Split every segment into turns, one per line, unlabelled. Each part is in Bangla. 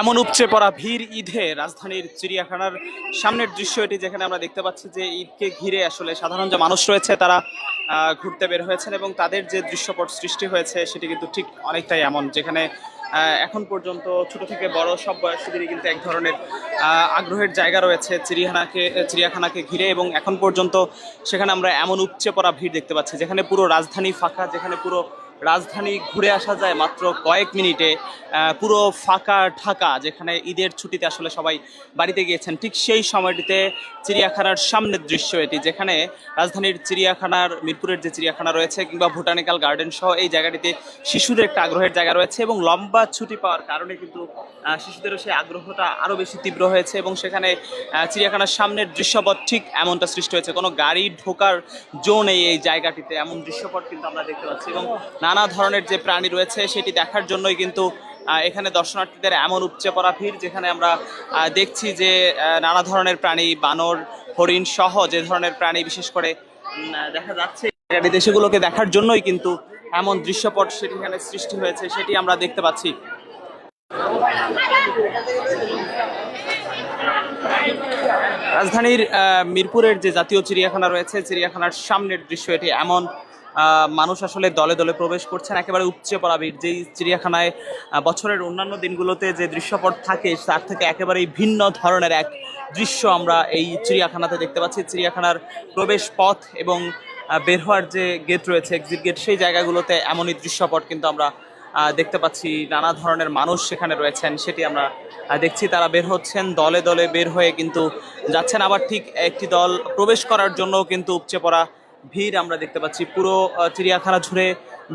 এমন উপচে পড়া ভিড় ঈদে রাজধানীর চিড়িয়াখানার সামনের দৃশ্য এটি, যেখানে আমরা দেখতে পাচ্ছি যে ঈদকে ঘিরে আসলে সাধারণ যে মানুষ রয়েছে, তারা ঘুরতে বের হয়েছেন এবং তাদের যে দৃশ্যপট সৃষ্টি হয়েছে, সেটি কিন্তু ঠিক অনেকটাই এমন, যেখানে এখন পর্যন্ত ছোট থেকে বড় সব বয়সীদেরই কিন্তু এক ধরনের আগ্রহের জায়গা রয়েছে চিড়িয়াখানাকে চিড়িয়াখানাকে ঘিরে এবং এখন পর্যন্ত সেখানে আমরা এমন উপচে পড়া ভিড় দেখতে পাচ্ছি, যেখানে পুরো রাজধানী ফাঁকা, যেখানে পুরো রাজধানী ঘুরে আসা যায় মাত্র কয়েক মিনিটে পুরো ফাঁকা ঢাকা, যেখানে ঈদের ছুটিতে আসলে সবাই বাড়িতে গিয়েছেন। ঠিক সেই সময়টিতে চিড়িয়াখানার সামনের দৃশ্য এটি, যেখানে রাজধানীর চিড়িয়াখানার, মিরপুরের যে চিড়িয়াখানা রয়েছে কিংবা ভুটানিক্যাল গার্ডেন সহ এই জায়গাটিতে শিশুদের একটা আগ্রহের জায়গা রয়েছে এবং লম্বা ছুটি পাওয়ার কারণে কিন্তু শিশুদেরও সেই আগ্রহটা আরও বেশি তীব্র হয়েছে এবং সেখানে চিড়িয়াখানার সামনের দৃশ্যপট ঠিক এমনটা সৃষ্টি হয়েছে। কোনো গাড়ি ঢোকার জো নেই এই জায়গাটিতে, এমন দৃশ্যপট কিন্তু আমরা দেখতে পাচ্ছি এবং নানা ধরনের যে প্রাণী রয়েছে সেটি দেখার জন্যই কিন্তু এখানে দর্শনার্থীদের এমন উপচে পড়া ভিড় যেখানে আমরা দেখছি যে নানা ধরনের প্রাণী, বানর, হরিণ সহ যে ধরনের প্রাণী, বিশেষ করে দেখা যাচ্ছে সেগুলোকে দেখার জন্যই কিন্তু এমন দৃশ্যপট সেটি এখানে সৃষ্টি হয়েছে, সেটি আমরা দেখতে পাচ্ছি। রাজধানীর মিরপুরের যে জাতীয় চিড়িয়াখানা রয়েছে, চিড়িয়াখানার সামনের দৃশ্য এটি এমন মানুষ আসলে দলে দলে প্রবেশ করছেন, একেবারে উপচে পড়া ভিড়। যেই চিড়িয়াখানায় বছরের অন্যান্য দিনগুলোতে যে দৃশ্যপট থাকে, তার থেকে একেবারেই ভিন্ন ধরনের এক দৃশ্য আমরা এই চিড়িয়াখানাতে দেখতে পাচ্ছি। চিড়িয়াখানার প্রবেশ পথ এবং বের হওয়ার যে গেট রয়েছে এক্সিট গেট সেই জায়গাগুলোতে এমনই দৃশ্যপট কিন্তু আমরা দেখতে পাচ্ছি। নানা ধরনের মানুষ সেখানে রয়েছেন, সেটি আমরা দেখছি। তারা বের হচ্ছেন, দলে দলে বের হয়ে কিন্তু যাচ্ছেন। আবার ঠিক একটি দল প্রবেশ করার জন্য কিন্তু উপচে পড়া ভিড় আমরা দেখতে পাচ্ছি। পুরো চিড়িয়াখানা জুড়ে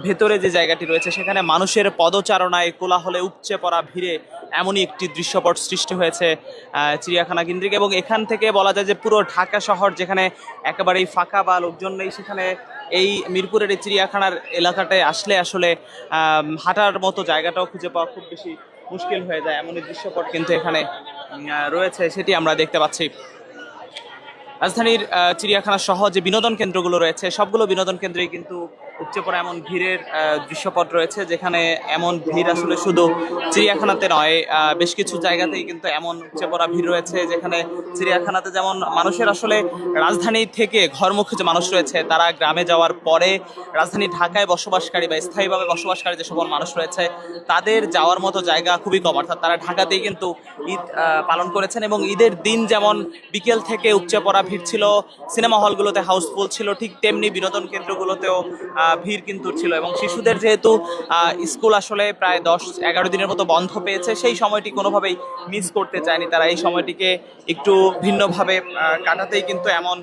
ভেতরে যে জায়গাটি রয়েছে, সেখানে মানুষের পদচারণায় কোলাহলে উপচে পড়া ভিড়ে এমনই একটি দৃশ্যপট সৃষ্টি হয়েছে চিড়িয়াখানা কেন্দ্রিক। এবং এখান থেকে বলা যায় যে পুরো ঢাকা শহর যেখানে একেবারেই ফাঁকা বা লোকজন নেই, সেখানে এই মিরপুরের এই চিড়িয়াখানার এলাকাটায় আসলে আসলে হাঁটার মতো জায়গাটাও খুঁজে পাওয়া খুব বেশি মুশকিল হয়ে যায়, এমনই দৃশ্যপট কিন্তু এখানে রয়েছে, সেটি আমরা দেখতে পাচ্ছি। রাজধানীর চিড়িয়াখানা সহ যে বিনোদন কেন্দ্রগুলো রয়েছে সবগুলো বিনোদন কেন্দ্রেই কিন্তু উপচে পড়া এমন ভিড়ের দৃশ্যপট রয়েছে যেখানে এমন ভিড় আসলে শুধু চিড়িয়াখানাতে নয় বেশ কিছু জায়গাতেই কিন্তু এমন উপচে পড়া ভিড় রয়েছে যেখানে চিড়িয়াখানাতে যেমন মানুষের আসলে রাজধানী থেকে ঘরমুখী যে মানুষ রয়েছে, তারা গ্রামে যাওয়ার পরে রাজধানী ঢাকায় বসবাসকারী বা স্থায়ীভাবে বসবাসকারী যে সকল মানুষ রয়েছে, তাদের যাওয়ার মতো জায়গা খুবই কম। অর্থাৎ তারা ঢাকাতেই কিন্তু ঈদ পালন করেছেন এবং ঈদের দিন যেমন বিকেল থেকে উপচে পড়া ভিড় ছিল, সিনেমা হলগুলোতে হাউসফুল ছিল, ঠিক তেমনি বিনোদন কেন্দ্রগুলোতেও ভিড় কিন্তু ছিল এবং শিশুদের যেহেতু স্কুল আসলে প্রায় দশ, এগারো দিনের মতো বন্ধ পেয়েছে, সেই সময়টি কোনোভাবেই মিস করতে চায়নি তারা। এই সময়টিকে একটু ভিন্নভাবে কাটাতেই কিন্তু এমন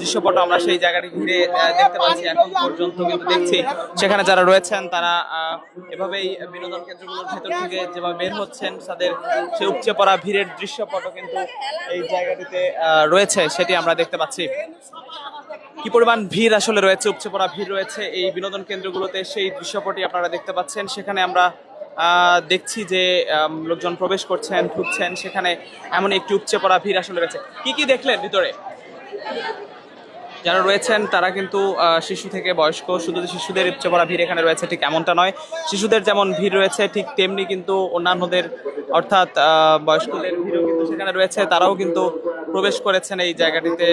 দৃশ্যপট আমরা সেই জায়গাটি ঘিরে দেখতে পাচ্ছি, এখন পর্যন্ত কিন্তু দেখছি। সেখানে যারা রয়েছেন তারা এভাবেই বিনোদন কেন্দ্রগুলোর ভেতর থেকে যেভাবে বের হচ্ছেন, তাদের সে উপচে পড়া ভিড়ের দৃশ্যপটও কিন্তু এই জায়গাটিতে রয়েছে, সেটি আমরা দেখতে পাচ্ছি। কি পরিমাণ ভিড় আসলে রয়েছে, উপচে পড়া ভিড় রয়েছে এই বিনোদন কেন্দ্রগুলোতে? সেই দৃশ্যপটি আপনারা দেখতে পাচ্ছেন। সেখানে আমরা দেখছি যে লোকজন প্রবেশ করছেন, ঢুকছেন। সেখানে এমন একটি উপচে পড়া ভিড় আসলে রয়েছে। কি কি দেখলেন ভিতরে? যারা রয়েছেন, তারা কিন্তু শিশু থেকে বয়স্ক, শুধু শিশুদের উপচে পড়া ভিড় এখানে রয়েছে, ঠিক এমনটা নয়। শিশুদের যেমন ভিড় রয়েছে, ঠিক তেমনি কিন্তু অন্যান্যদের, অর্থাৎ বয়স্কদের ভিড়ও কিন্তু সেখানে রয়েছে। তারাও কিন্তু প্রবেশ করেছেন এই জায়গাটিতে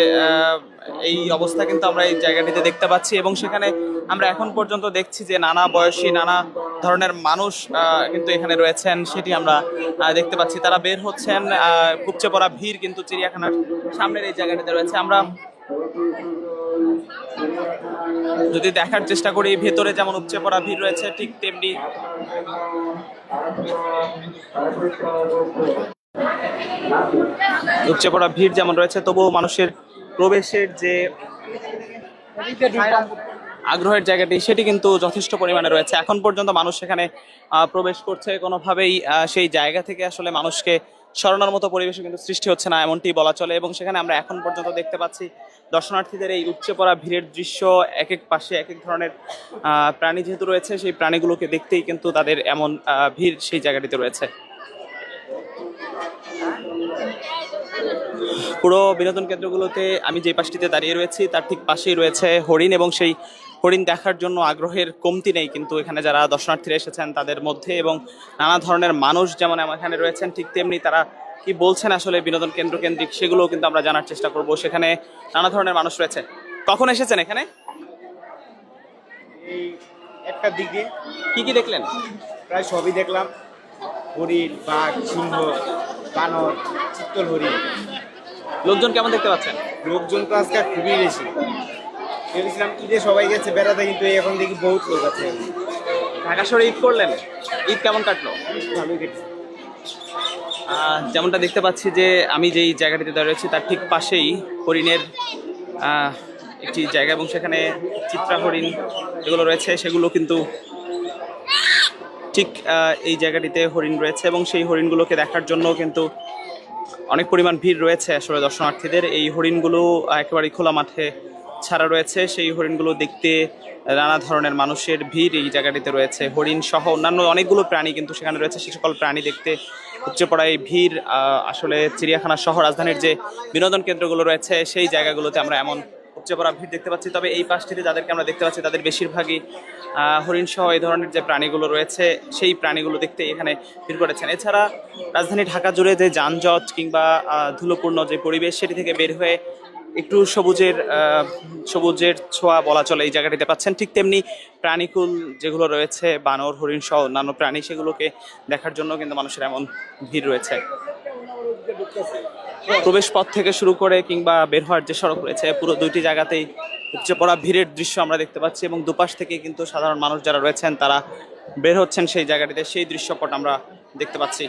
এই অবস্থা কিন্তু আমরা এই জায়গাটিতে দেখতে পাচ্ছি এবং সেখানে আমরা এখন পর্যন্ত দেখছি যে নানা বয়সী, নানা ধরনের মানুষ কিন্তু এখানে রয়েছেন, সেটি আমরা দেখতে পাচ্ছি। তারা বের হচ্ছেন উপচে পড়া ভিড় কিন্তু চিড়িয়াখানার সামনের এই জায়গাটিতে রয়েছে। আমরা যদি দেখার চেষ্টা করি, ভেতরে যেমন উপচে পড়া ভিড় রয়েছে, ঠিক তেমনি উপচে পড়া ভিড় যেমন রয়েছে, তবুও মানুষের প্রবেশের যে আগ্রহের জায়গাটি, সেটি কিন্তু যথেষ্ট পরিমাণে রয়েছে। এখন পর্যন্ত মানুষ সেখানে প্রবেশ করছে, কোনোভাবেই সেই জায়গা থেকে আসলে মানুষকে সরানোর মতো পরিবেশও কিন্তু সৃষ্টি হচ্ছে না, এমনটি বলা চলে। এবং সেখানে আমরা এখন পর্যন্ত দেখতে পাচ্ছি, দর্শনার্থীদের এই উপচে পড়া ভিড়ের দৃশ্য এক এক পাশে এক এক ধরনের প্রাণী যেহেতু রয়েছে, সেই প্রাণীগুলোকে দেখতেই কিন্তু তাদের এমন ভিড় সেই জায়গাটিতে রয়েছে। পুরো বিনোদন কেন্দ্রগুলোতে আমি যে পাশটিতে দাঁড়িয়ে রয়েছি তার ঠিক পাশেই রয়েছে হরিণ এবং সেই হরিণ দেখার জন্য আগ্রহের কমতি নেই। কিন্তু এখানে যারা দর্শনার্থীরা এসেছেন তাদের মধ্যে এবং নানা ধরনের মানুষ যেমন আমার এখানে রয়েছেন ঠিক তেমনি তারা কি বলছেন আসলে বিনোদন কেন্দ্র কেন্দ্রিক সেগুলোও কিন্তু আমরা জানার চেষ্টা করব। সেখানে নানা ধরনের মানুষ রয়েছে। কখন এসেছেন এখানে?
এই একটা দিক।
কি কি দেখলেন?
প্রায় সবই দেখলাম। হরিণ বাঘ সিংহ। বানর চিত্তল হরিণ
লোকজন কেমন দেখতে পাচ্ছেন?
লোকজন তো আজকে খুবই বেশি। ভেবেছিলাম ঈদে সবাই গেছে বেড়াতে কিন্তু এখন দেখি বহুত লোক আছে।
ঢাকা শহরে ঈদ করলেন ঈদ কেমন কাটলো?
ভালোই কেটেছে।
যেমনটা দেখতে পাচ্ছি যে আমি যেই জায়গাটিতে দাঁড়িয়ে রয়েছি তার ঠিক পাশেই হরিণের আহ, একটি জায়গা এবং সেখানে চিত্রা হরিণ যেগুলো রয়েছে সেগুলো কিন্তু ঠিক এই জায়গাটিতে হরিণ রয়েছে এবং সেই হরিণগুলোকে দেখার জন্য কিন্তু অনেক পরিমাণ ভিড় রয়েছে আসলে দর্শনার্থীদের। এই হরিণগুলো একেবারে খোলা মাঠে ছাড়া রয়েছে। সেই হরিণগুলো দেখতে নানা ধরনের মানুষের ভিড় এই জায়গাটিতে রয়েছে। হরিণ সহ অন্যান্য অনেকগুলো প্রাণী কিন্তু সেখানে রয়েছে। সে সকল প্রাণী দেখতে উপচে পড়া এই ভিড় আসলে চিড়িয়াখানা সহ রাজধানীর যে বিনোদন কেন্দ্রগুলো রয়েছে, সেই জায়গাগুলোতে আমরা এমন উপচে পড়া ভিড় দেখতে পাচ্ছি। তবে এই পাশটিতে যাদেরকে আমরা দেখতে পাচ্ছি, তাদের বেশিরভাগই হরিণ সহ এই ধরনের যে প্রাণীগুলো রয়েছে, সেই প্রাণীগুলো দেখতে এখানে ভিড় করেছেন। এছাড়া রাজধানী ঢাকা জুড়ে যে যানজট কিংবা ধুলোপূর্ণ যে পরিবেশ, সেটি থেকে বের হয়ে একটু সবুজের সবুজের ছোঁয়া বলা চলে এই জায়গাটিতে পাচ্ছেন। ঠিক তেমনি প্রাণীকুল যেগুলো রয়েছে, বানর, হরিণ সহ অন্যান্য প্রাণী, সেগুলোকে দেখার জন্য কিন্তু মানুষের এমন ভিড় রয়েছে। প্রবেশ পথ থেকে শুরু করে কিংবা বের হওয়ার যে সড়ক রয়েছে, পুরো দুইটি জায়গাতেই উপচে পড়া ভিড়ের দৃশ্য আমরা দেখতে পাচ্ছি এবং দুপাশ থেকে কিন্তু সাধারণ মানুষ যারা রয়েছেন, তারা বের হচ্ছেন সেই জায়গাটিতে। সেই দৃশ্যপট আমরা দেখতে পাচ্ছি।